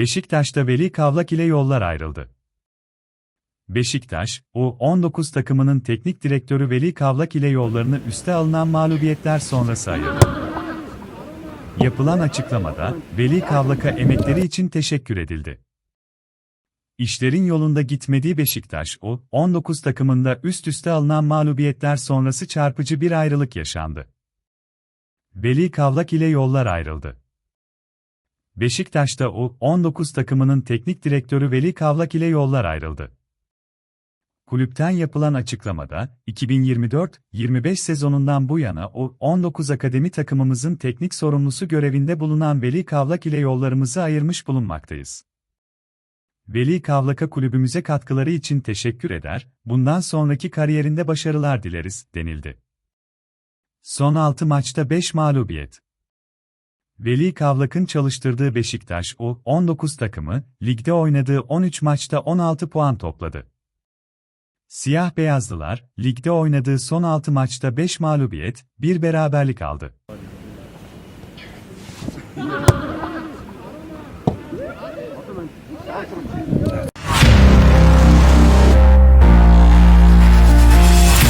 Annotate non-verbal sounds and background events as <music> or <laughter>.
Beşiktaş'ta Veli Kavlak ile yollar ayrıldı. Beşiktaş, U19 takımının teknik direktörü Veli Kavlak ile yollarını üste alınan mağlubiyetler sonrası ayırdı. Yapılan açıklamada, Veli Kavlak'a emekleri için teşekkür edildi. İşlerin yolunda gitmediği Beşiktaş, U19 takımında üst üste alınan mağlubiyetler sonrası çarpıcı bir ayrılık yaşandı. Veli Kavlak ile yollar ayrıldı. Beşiktaş'ta U19 takımının teknik direktörü Veli Kavlak ile yollar ayrıldı. Kulüpten yapılan açıklamada, 2024-25 sezonundan bu yana U19 akademi takımımızın teknik sorumlusu görevinde bulunan Veli Kavlak ile yollarımızı ayırmış bulunmaktayız. Veli Kavlak'a kulübümüze katkıları için teşekkür eder, bundan sonraki kariyerinde başarılar dileriz, denildi. Son 6 maçta 5 mağlubiyet. Veli Kavlak'ın çalıştırdığı Beşiktaş U19 takımı, ligde oynadığı 13 maçta 16 puan topladı. Siyah beyazlılar, ligde oynadığı son 6 maçta 5 mağlubiyet, 1 beraberlik aldı. <laughs>